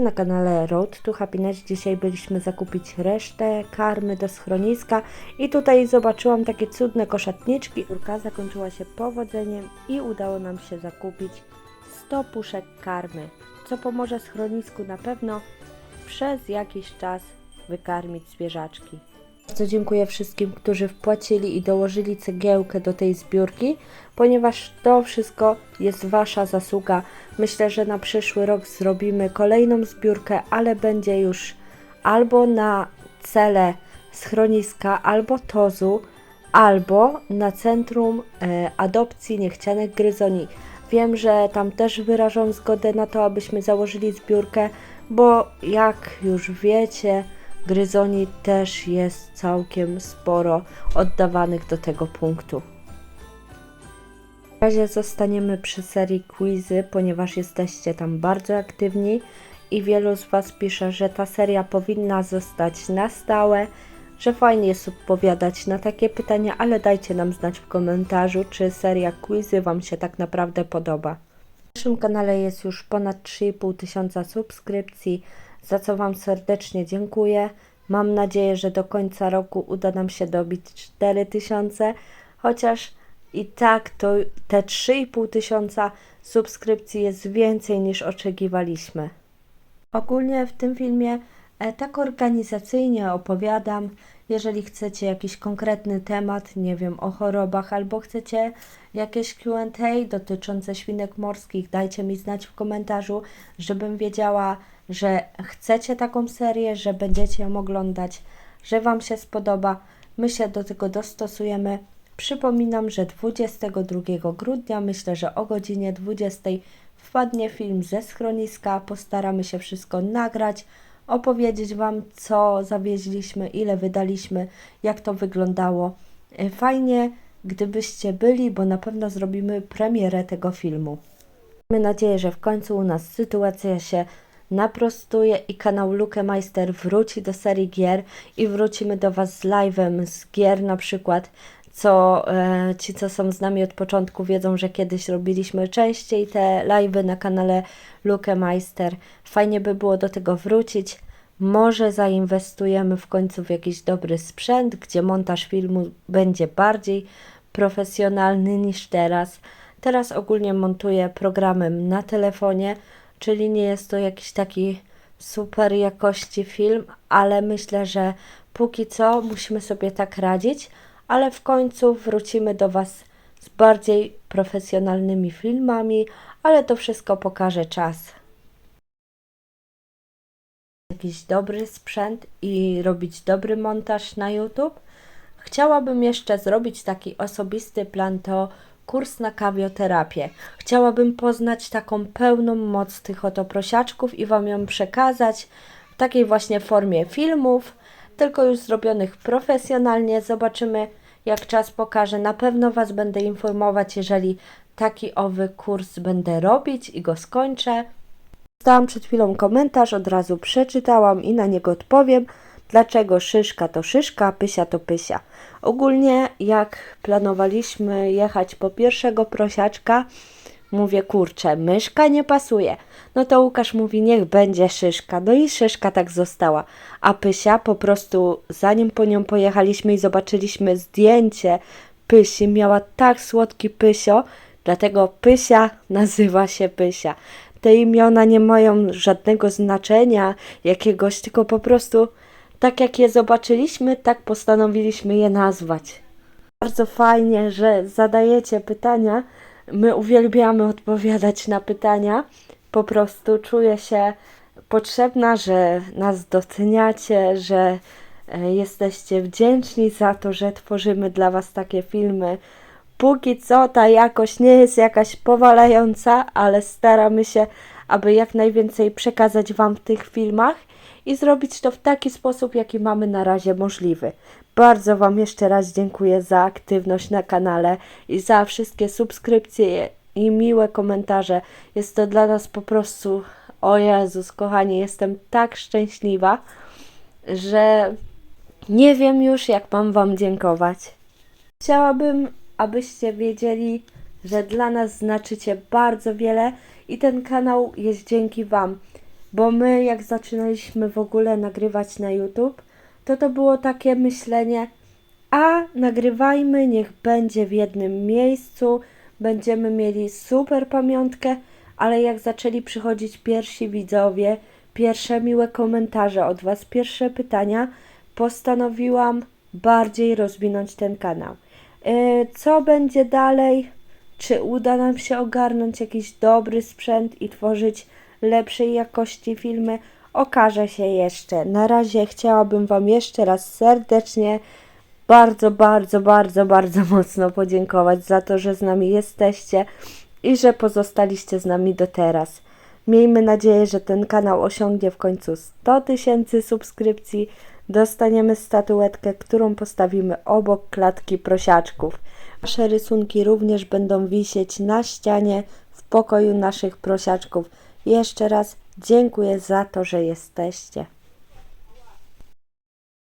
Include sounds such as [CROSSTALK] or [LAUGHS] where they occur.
Na kanale Road to Happiness dzisiaj byliśmy zakupić resztę karmy do schroniska i tutaj zobaczyłam takie cudne koszatniczki. Urka zakończyła się powodzeniem i udało nam się zakupić 100 puszek karmy, co pomoże schronisku na pewno przez jakiś czas wykarmić zwierzaczki. Bardzo dziękuję wszystkim, którzy wpłacili i dołożyli cegiełkę do tej zbiórki, ponieważ to wszystko jest Wasza zasługa. Myślę, że na przyszły rok zrobimy kolejną zbiórkę, ale będzie już albo na cele schroniska, albo tozu, albo na centrum e, adopcji niechcianych gryzoni. Wiem, że tam też wyrażą zgodę na to, abyśmy założyli zbiórkę, bo jak już wiecie, gryzoni też jest całkiem sporo oddawanych do tego punktu. W razie zostaniemy przy serii quizy, ponieważ jesteście tam bardzo aktywni i wielu z Was pisze, że ta seria powinna zostać na stałe, że fajnie jest odpowiadać na takie pytania, ale dajcie nam znać w komentarzu, czy seria quizy Wam się tak naprawdę podoba. W naszym kanale jest już ponad 3,5 tysiąca subskrypcji, za co Wam serdecznie dziękuję. Mam nadzieję, że do końca roku uda nam się dobić 4 tysiące, chociaż i tak to te 3,5 tysiąca subskrypcji jest więcej niż oczekiwaliśmy. Ogólnie w tym filmie e, tak organizacyjnie opowiadam. Jeżeli chcecie jakiś konkretny temat, nie wiem, o chorobach, albo chcecie jakieś QA dotyczące świnek morskich, dajcie mi znać w komentarzu, żebym wiedziała, że chcecie taką serię, że będziecie ją oglądać, że Wam się spodoba. My się do tego dostosujemy. Przypominam, że 22 grudnia, myślę, że o godzinie 20 wpadnie film ze schroniska. Postaramy się wszystko nagrać, opowiedzieć Wam, co zawieźliśmy, ile wydaliśmy, jak to wyglądało. E, Fajnie, gdybyście byli, bo na pewno zrobimy premierę tego filmu. Mamy nadzieję, że w końcu u nas sytuacja się naprostuje i kanał Lukemeister wróci do serii gier i wrócimy do Was z live'em z gier na przykład, co e, ci, co są z nami od początku wiedzą, że kiedyś robiliśmy częściej te live'y na kanale Lukemeister. Fajnie by było do tego wrócić. Może zainwestujemy w końcu w jakiś dobry sprzęt, gdzie montaż filmu będzie bardziej profesjonalny niż teraz. Teraz ogólnie montuję programem na telefonie, czyli nie jest to jakiś taki super jakości film, ale myślę, że póki co musimy sobie tak radzić, ale w końcu wrócimy do Was z bardziej profesjonalnymi filmami, ale to wszystko pokaże czas. Jakiś dobry sprzęt i robić dobry montaż na YouTube. Chciałabym jeszcze zrobić taki osobisty plan, to kurs na kawioterapię. Chciałabym poznać taką pełną moc tych oto prosiaczków i Wam ją przekazać w takiej właśnie formie filmów, tylko już zrobionych profesjonalnie. Zobaczymy, jak czas pokaże. Na pewno Was będę informować, jeżeli taki owy kurs będę robić i go skończę. Dostałam przed chwilą komentarz, od razu przeczytałam i na niego odpowiem. Dlaczego szyszka to szyszka, pysia to pysia? Ogólnie jak planowaliśmy jechać po pierwszego prosiaczka, mówię kurczę, myszka nie pasuje. No to Łukasz mówi niech będzie szyszka. No i szyszka tak została. A pysia po prostu zanim po nią pojechaliśmy i zobaczyliśmy zdjęcie pysi, miała tak słodki pysio, dlatego pysia nazywa się pysia. Te imiona nie mają żadnego znaczenia jakiegoś, tylko po prostu tak jak je zobaczyliśmy, tak postanowiliśmy je nazwać. Bardzo fajnie, że zadajecie pytania. My uwielbiamy odpowiadać na pytania. Po prostu czuję się potrzebna, że nas doceniacie, że e, jesteście wdzięczni za to, że tworzymy dla Was takie filmy. Póki co ta jakość nie jest jakaś powalająca, ale staramy się, aby jak najwięcej przekazać Wam w tych filmach i zrobić to w taki sposób, jaki mamy na razie możliwy. Bardzo Wam jeszcze raz dziękuję za aktywność na kanale i za wszystkie subskrypcje i miłe komentarze. Jest to dla nas po prostu, o Jezus, kochani, jestem tak szczęśliwa, że nie wiem już, jak mam Wam dziękować. Chciałabym, abyście wiedzieli, że dla nas znaczycie bardzo wiele i ten kanał jest dzięki Wam. Bo my jak zaczynaliśmy w ogóle nagrywać na YouTube, to to było takie myślenie, a nagrywajmy, niech będzie w jednym miejscu, będziemy mieli super pamiątkę, ale jak zaczęli przychodzić pierwsi widzowie, pierwsze miłe komentarze od Was, pierwsze pytania, postanowiłam bardziej rozwinąć ten kanał. Yy, Co będzie dalej? Czy uda nam się ogarnąć jakiś dobry sprzęt i tworzyć lepszej jakości filmy? Okaże się jeszcze. Na razie chciałabym Wam jeszcze raz serdecznie bardzo, bardzo, bardzo, bardzo [LAUGHS] mocno podziękować za to, że z nami jesteście i że pozostaliście z nami do teraz. Miejmy nadzieję, że ten kanał osiągnie w końcu 100 tysięcy subskrypcji. Dostaniemy statuetkę, którą postawimy obok klatki prosiaczków. Nasze rysunki również będą wisieć na ścianie w pokoju naszych prosiaczków. Jeszcze raz dziękuję za to, że jesteście.